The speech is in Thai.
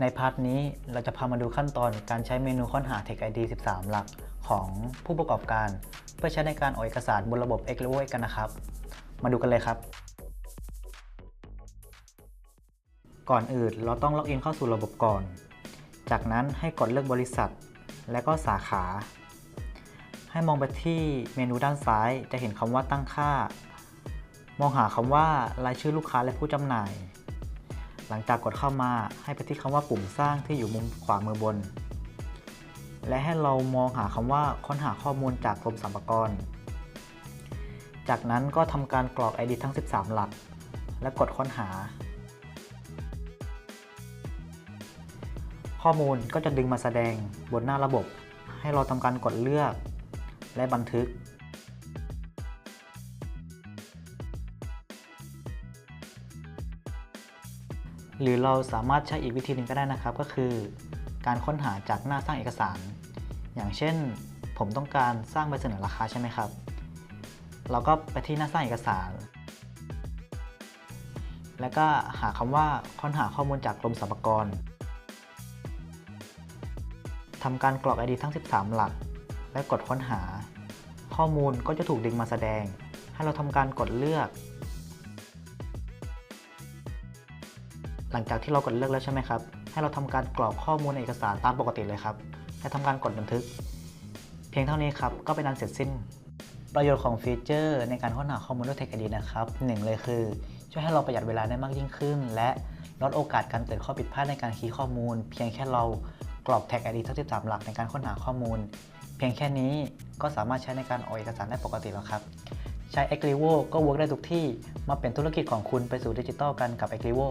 ในพาร์ทนี้เราจะพามาดูขั้นตอนการใช้เมนูค้นหา Tech ID 13 หลักของผู้ประกอบการ เพื่อใช้ในการออกเอกสารบนระบบ x l e v e l กันนะครับ มาดูกันเลยครับ ก่อนอื่นเราต้องล็อกอินเข้าสู่ระบบก่อน จากนั้นให้กดเลือกบริษัท และก็สาขา ให้มองไปที่เมนูด้านซ้ายจะเห็นคำว่าตั้งค่า มองหาคำว่ารายชื่อลูกค้าและผู้จำหน่าย หลังจากกดเข้ามาให้ไปที่คำว่าปุ่มสร้างที่อยู่มุมขวามือบน และให้เรามองหาคำว่าค้นหาข้อมูลจากกรมสรรพากร จากนั้นก็ทำการกรอก ID ทั้ง 13 หลัก และกดค้นหา ข้อมูลก็จะดึงมาแสดงบนหน้าระบบ ให้เราทำการกดเลือก และบันทึก หรือเราสามารถใช้อีกวิธีหนึ่งก็ได้นะครับ ก็คือการค้นหาจากหน้าสร้างเอกสาร อย่างเช่น ผมต้องการสร้างใบเสนอราคาใช่ไหมครับ เราก็ไปที่หน้าสร้างเอกสาร แล้วก็หาคำว่าค้นหาข้อมูลจากกรมสรรพากรทำการกรอก ID ทั้ง 13 หลัก และกดค้นหา ข้อมูลก็จะถูกดึงมาแสดง ให้เราทำการกดเลือก หลังจากที่เรากดเลือกแล้วใช่ไหมครับ ให้เราทำการกรอกข้อมูลเอกสารตามปกติเลยครับ และทำการกดบันทึก เพียงเท่านี้ครับ ก็เป็นอันเสร็จสิ้น ประโยชน์ของฟีเจอร์ในการค้นหาข้อมูลด้วย Tech ID นะครับหนึ่งเลยคือ ช่วยให้เราประหยัดเวลาได้มากยิ่งขึ้น และลดโอกาสการเกิดข้อผิดพลาดในการคีย์ข้อมูล เพียงแค่เรากรอก Tag ID ทั้ง13หลักในการค้นหาข้อมูล เพียงแค่นี้ก็สามารถใช้ในการออกเอกสารได้ปกติแล้วครับใช้ a g r i v o ก็ work ได้ทุกที่ มาเป็นธุรกิจของคุณไปสู่ดิจิทัลกันกับ a g r i v o